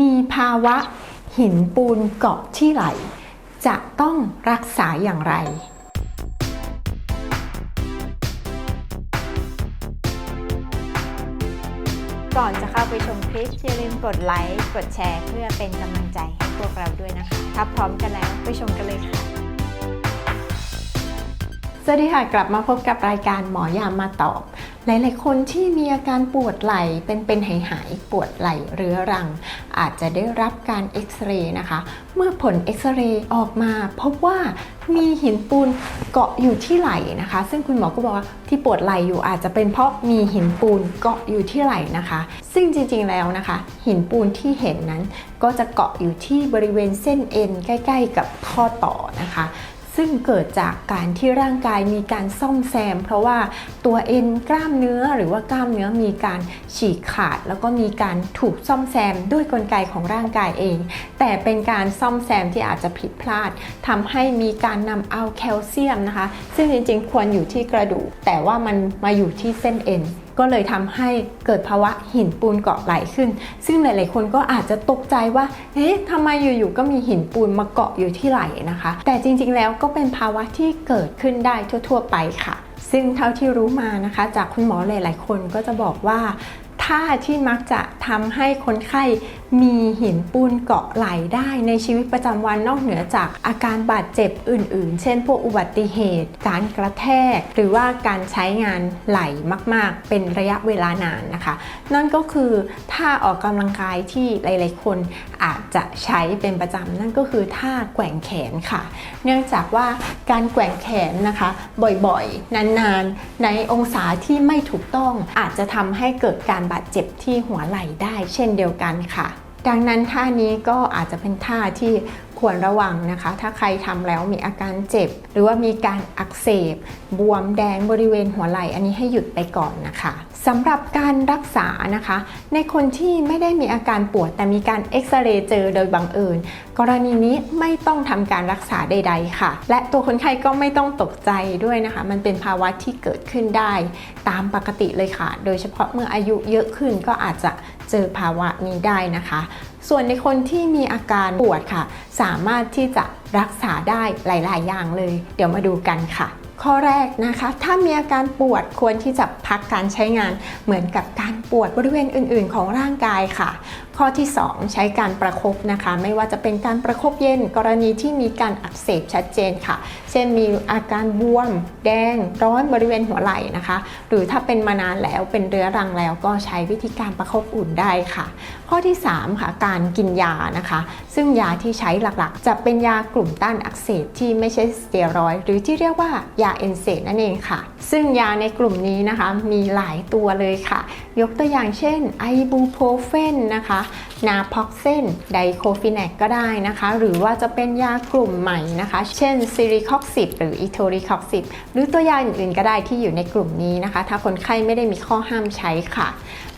มีภาวะหินปูนเกาะที่ไหล จะต้องรักษาอย่างไร ก่อนจะเข้าไปชมคลิปอย่าลืมกดไลค์ กดแชร์ เพื่อเป็นกำลังใจให้พวกเราด้วยนะคะ ถ้าพร้อมกันแล้วไปชมกันเลยค่ะ สวัสดีค่ะ กลับมาพบกับรายการหมอยามมาตอบ หลาย ๆ คนที่มีอาการปวดไหล่เป็นเป็นหายหายๆปวดไหล่เรื้อรัง อาจจะได้รับการเอ็กซเรย์นะคะ เมื่อผลเอ็กซเรย์ออกมาพบว่ามีหินปูนเกาะอยู่ที่ไหล่นะคะ ซึ่งคุณหมอก็บอกว่าที่ปวดไหล่อยู่อาจจะเป็นเพราะมีหินปูนเกาะอยู่ที่ไหล่นะคะ ซึ่งจริง ๆ แล้วนะคะ หินปูนที่เห็นนั้นก็จะเกาะอยู่ที่บริเวณเส้นเอ็นใกล้ ๆ กับข้อต่อนะคะ ซึ่งเกิดจากการที่ร่างกายมีการซ่อมแซม เพราะว่าตัวเอ็นกล้ามเนื้อหรือว่ากล้ามเนื้อมีการฉีกขาด แล้วก็มีการถูกซ่อมแซมด้วยกลไกของร่างกายเอง แต่เป็นการซ่อมแซมที่อาจจะผิดพลาดทำให้มีการนำเอาแคลเซียมนะคะ ซึ่งจริงๆ ควรอยู่ที่กระดูกแต่ว่ามันมาอยู่ที่เส้นเอ็นก็เลยทำให้เกิดภาวะหินปูนเกาะไหลขึ้น ซึ่งหลาย ๆ คนก็อาจจะตกใจว่าเฮ้ยทำไมอยู่ ๆ ก็มีหินปูนมาเกาะอยู่ที่ไหลนะคะ แต่จริง ๆ แล้วก็เป็นภาวะที่เกิดขึ้นได้ทั่ว ๆ ไปค่ะ ซึ่งเท่าที่รู้มานะคะ จากคุณหมอหลาย ๆ คนก็จะบอกว่าท่าที่มักจะทำให้คนไข้ มีหินปูนเกาะไหลได้ในชีวิตประจำวันนอกเหนือจากอาการบาดเจ็บอื่น ๆ เช่น พวกอุบัติเหตุ การกระแทก หรือว่าการใช้งานไหลมาก ๆ เป็นระยะเวลานานนะคะ นั่นก็คือท่าออกกำลังกายที่หลาย ๆ คนอาจจะใช้เป็นประจำนั่นก็คือท่าแกว่งแขนค่ะ เนื่องจากว่าการแกว่งแขนนะคะบ่อยๆ นานๆ ในองศาที่ไม่ถูกต้องอาจจะทำให้เกิดการบาดเจ็บที่หัวไหล่ได้ เช่นเดียวกันค่ะ ดังนั้นท่านี้ก็อาจจะเป็นท่าที่ ควรระวังนะคะ ถ้าใครทำแล้วมีอาการเจ็บ หรือว่ามีการอักเสบบวมแดงบริเวณหัวไหล่อันนี้ให้หยุดไปก่อนนะคะสำหรับการรักษานะคะ ในคนที่ไม่ได้มีอาการปวด แต่มีการเอ็กซเรย์เจอโดยบังเอิญกรณีนี้ไม่ต้องทำการรักษาใด ๆ ค่ะ และตัวคนไข้ก็ไม่ต้องตกใจด้วยนะคะ มันเป็นภาวะที่เกิดขึ้นได้ตามปกติเลยค่ะ โดยเฉพาะเมื่ออายุเยอะขึ้นก็อาจจะเจอภาวะนี้ได้นะคะ ส่วนในคนที่มีอาการปวดค่ะ สามารถที่จะรักษาได้หลาย ๆ อย่างเลย เดี๋ยวมาดูกันค่ะ ข้อแรกนะคะ ถ้ามีอาการปวดควรที่จะพักการใช้งานเหมือนกับการปวดบริเวณอื่น ๆ ของร่างกายค่ะ ข้อที่ 2 ใช้การประคบนะคะ ไม่ว่าจะเป็นการประคบเย็นกรณีที่มีการอักเสบชัดเจนค่ะ เช่นมีอาการบวม แดง ร้อนบริเวณหัวไหล่นะคะ หรือถ้าเป็นมานานแล้วเป็นเรื้อรังแล้วก็ใช้วิธีการประคบอุ่นได้ค่ะ ข้อที่ 3 ค่ะ การกินยานะคะ ซึ่งยาที่ใช้หลักๆ จะเป็นยากลุ่มต้านอักเสบที่ไม่ใช่สเตียรอยด์หรือที่เรียกว่ายาเอนเซนั่นเองค่ะ ซึ่งยาในกลุ่มนี้นะคะมีหลายตัวเลยค่ะ ยกตัวอย่างเช่นไอบูโพเฟนนะคะนาพ็อกเซนไดโคฟินแนกก็ได้นะคะ หรือว่าจะเป็นยากลุ่มใหม่นะคะ เช่นซิริคอกซิบหรืออีโทริคอกซิบหรือตัวยาอื่นๆก็ได้ที่อยู่ในกลุ่มนี้นะคะ ถ้าคนไข้ไม่ได้มีข้อห้ามใช้ค่ะ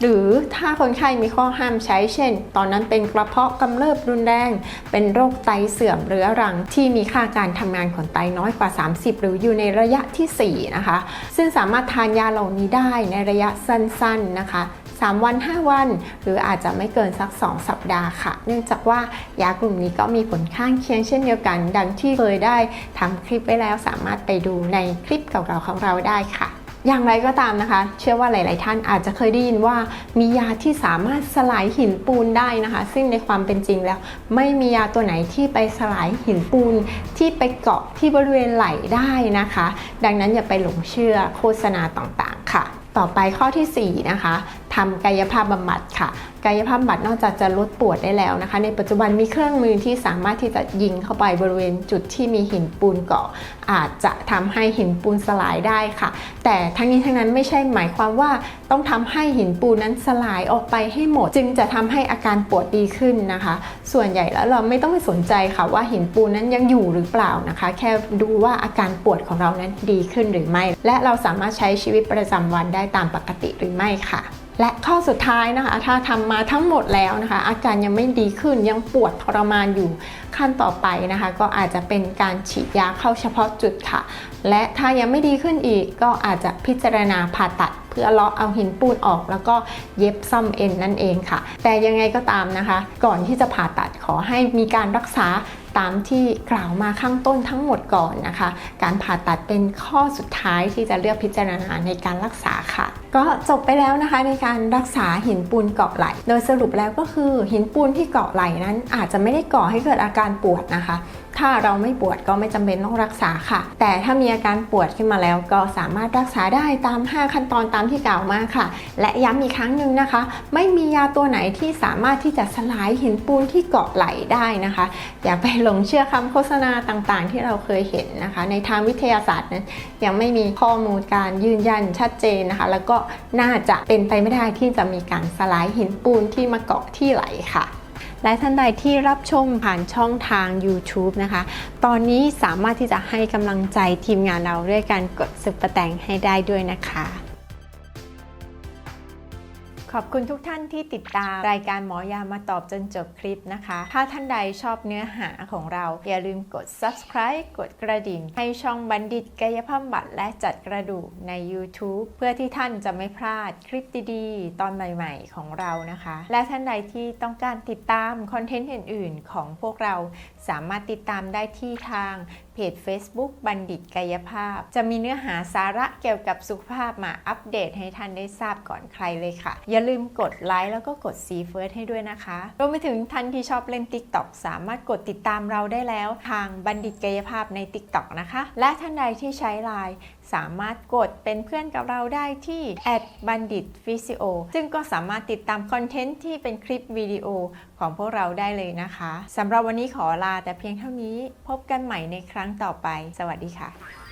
หรือถ้าคนไข้มีข้อห้ามใช้ เช่น ตอนนั้นเป็นกระเพาะกำเริบรุนแรง เป็นโรคไตเสื่อมเรื้อรัง ที่มีค่าการทำงานของไตน้อยกว่า 30 หรืออยู่ในระยะทีสี่ 4 นะคะ ซึ่งสามารถทานยาเหล่านี้ได้ในระยะสั้นๆนะคะ3วัน 5 วัน หรืออาจจะไม่เกินสัก 2 สัปดาห์ค่ะ เนื่องจากว่ายากลุ่มนี้ก็มีผลข้างเคียงเช่นเดียวกัน ดังที่เคยได้ทำคลิปไว้แล้วสามารถไปดูในคลิปเก่าๆของเราได้ค่ะ อย่างไรก็ตามนะคะ เชื่อว่าหลาย ๆ ท่านอาจจะเคยได้ยินว่ามียาที่สามารถสลายหินปูนได้นะคะ ซึ่งในความเป็นจริงแล้ว ไม่มียาตัวไหนที่ไปสลายหินปูนที่ไปเกาะที่บริเวณไหล่ได้นะคะ ดังนั้นอย่าไปหลงเชื่อโฆษณาต่าง ๆ ค่ะ ต่อไปข้อทีสี่4 นะคะ ทำกายภาพบำบัดค่ะ กายภาพบำบัดนอกจากจะลดปวดได้แล้วนะคะ ในปัจจุบันมีเครื่องมือที่สามารถที่จะยิงเข้าไปบริเวณจุดที่มีหินปูนเกาะ อาจจะทำให้หินปูนสลายได้ค่ะ แต่ทั้งนี้ทั้งนั้นไม่ใช่หมายความว่าต้องทำให้หินปูนนั้นสลายออกไปให้หมด จึงจะทำให้อาการปวดดีขึ้นนะคะ ส่วนใหญ่แล้วเราไม่ต้องไปสนใจค่ะว่าหินปูนนั้นยังอยู่หรือเปล่านะคะ แค่ดูว่าอาการปวดของเรานั้นดีขึ้นหรือไม่ และเราสามารถใช้ชีวิตประจำวันได้ตามปกติหรือไม่ค่ะ และข้อสุดท้ายนะคะ ถ้าทำมาทั้งหมดแล้วนะคะ อาการยังไม่ดีขึ้นยังปวดทรมานอยู่ขั้นต่อไปนะคะ ก็อาจจะเป็นการฉีดยาเข้าเฉพาะจุดค่ะ และถ้ายังไม่ดีขึ้นอีกก็อาจจะพิจารณาผ่าตัดเพื่อเลาะเอาหินปูนออก แล้วก็เย็บซ่อมเอ็นนั่นเองค่ะ แต่ยังไงก็ตามนะคะ ก่อนที่จะผ่าตัดขอให้มีการรักษาตามที่กล่าวมาข้างต้นทั้งหมดก่อนนะคะ การผ่าตัดเป็นข้อสุดท้ายที่จะเลือกพิจารณาในการรักษาค่ะ ก็จบไปแล้วนะคะในการรักษาหินปูนเกาะไหล โดยสรุปแล้วก็คือหินปูนที่เกาะไหลนั้นอาจจะไม่ได้ก่อให้เกิดอาการปวดนะคะ ถ้าเราไม่ปวดก็ไม่จำเป็นต้องรักษาค่ะ แต่ถ้ามีอาการปวดขึ้นมาแล้วก็สามารถรักษาได้ตาม 5 ขั้นตอนตามที่กล่าวมาค่ะ และย้ำอีกครั้งหนึ่งนะคะ ไม่มียาตัวไหนที่สามารถที่จะสลายหินปูนที่เกาะไหลได้นะคะ อย่าไปหลงเชื่อคำโฆษณาต่างๆ ที่เราเคยเห็นนะคะ ในทางวิทยาศาสตร์นั้นยังไม่มีข้อมูลการยืนยันชัดเจนนะคะ แล้วก็น่าจะเป็นไปไม่ได้ที่จะมีการสลายหินปูนที่มาเกาะที่ไหลค่ะและท่านใดที่รับชมผ่านช่องทาง YouTube นะคะ ตอนนี้สามารถที่จะให้กำลังใจทีมงานเราด้วยการกดสุปเปอร์แตงให้ได้ด้วยนะคะ ขอบคุณทุกท่านที่ติดตามรายการหมอยามาตอบจนจบคลิปนะคะ ถ้าท่านใดชอบเนื้อหาของเรา อย่าลืมกด subscribe กดกระดิ่ง ให้ช่องบัณฑิตกายภาพบำบัดและจัดกระดูกใน YouTube เพื่อที่ท่านจะไม่พลาดคลิปดีๆ ตอนใหม่ๆ ของเรานะคะ และท่านใดที่ต้องการติดตามคอนเทนต์อื่นๆ ของพวกเราสามารถติดตามได้ที่ทางเพจ Facebook บัณฑิตกายภาพ จะมีเนื้อหาสาระเกี่ยวกับสุขภาพมาอัปเดตให้ท่านได้ทราบก่อนใครเลยค่ะ อย่าลืมกดไลค์แล้วก็กดซีเฟิร์สให้ด้วยนะคะรวมไปถึงท่านที่ชอบเล่น TikTok สามารถกดติดตามเราได้แล้ว ทางบัณฑิตกายภาพใน TikTok นะคะ และท่านใดที่ใช้ไลน์สามารถกดเป็นเพื่อนกับเราได้ที่ @bandit physio ซึ่งก็สามารถติดตามคอนเทนต์ที่เป็นคลิปวิดีโอของพวกเราได้เลยนะคะสำหรับวันนี้ขอลาแต่เพียงเท่านี้พบกันใหม่ในครั้งต่อไป สวัสดีค่ะ